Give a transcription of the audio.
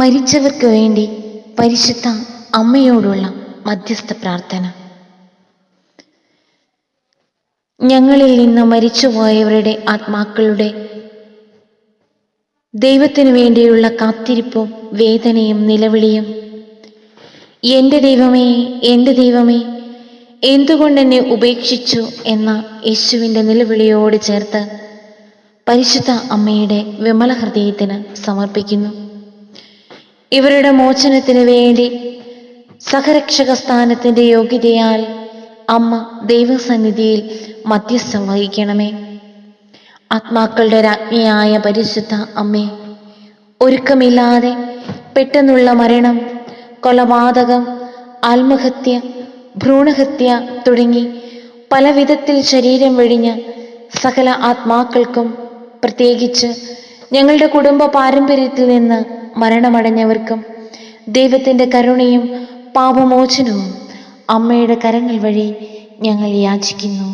മരിച്ചവർക്ക് വേണ്ടി പരിശുദ്ധ അമ്മയോടുള്ള മധ്യസ്ഥ പ്രാർത്ഥന. ഞങ്ങളിൽ നിന്ന് മരിച്ചുപോയവരുടെ ആത്മാക്കളുടെ ദൈവത്തിനു വേണ്ടിയുള്ള കാത്തിരിപ്പും വേദനയും നിലവിളിയും എന്റെ ദൈവമേ എന്റെ ദൈവമേ എന്തുകൊണ്ടെന്നെ ഉപേക്ഷിച്ചു എന്ന യേശുവിന്റെ നിലവിളിയോട് ചേർത്ത് പരിശുദ്ധ അമ്മയുടെ വിമല ഹൃദയത്തിന് സമർപ്പിക്കുന്നു. ഇവരുടെ മോചനത്തിന് വേണ്ടി സഹരക്ഷക സ്ഥാനത്തിന്റെ യോഗ്യതയാൽ അമ്മ ദൈവസന്നിധിയിൽ മധ്യസ്ഥം വഹിക്കണമേ. ആത്മാക്കളുടെ രാജ്ഞിയായ പരിശുദ്ധ അമ്മേ ഒരുക്കമില്ലാതെ പെട്ടെന്നുള്ള മരണം കൊലപാതകം ആത്മഹത്യ ഭ്രൂണഹത്യ തുടങ്ങി പല വിധത്തിൽ ശരീരം വെടിഞ്ഞ സകല ആത്മാക്കൾക്കും പ്രത്യേകിച്ച് ഞങ്ങളുടെ കുടുംബ പാരമ്പര്യത്തിൽ നിന്ന് മരണമടഞ്ഞവർക്കും ദൈവത്തിന്റെ കരുണയും പാപമോചനവും അമ്മയുടെ കരങ്ങൾ വഴി ഞങ്ങൾ യാചിക്കുന്നു.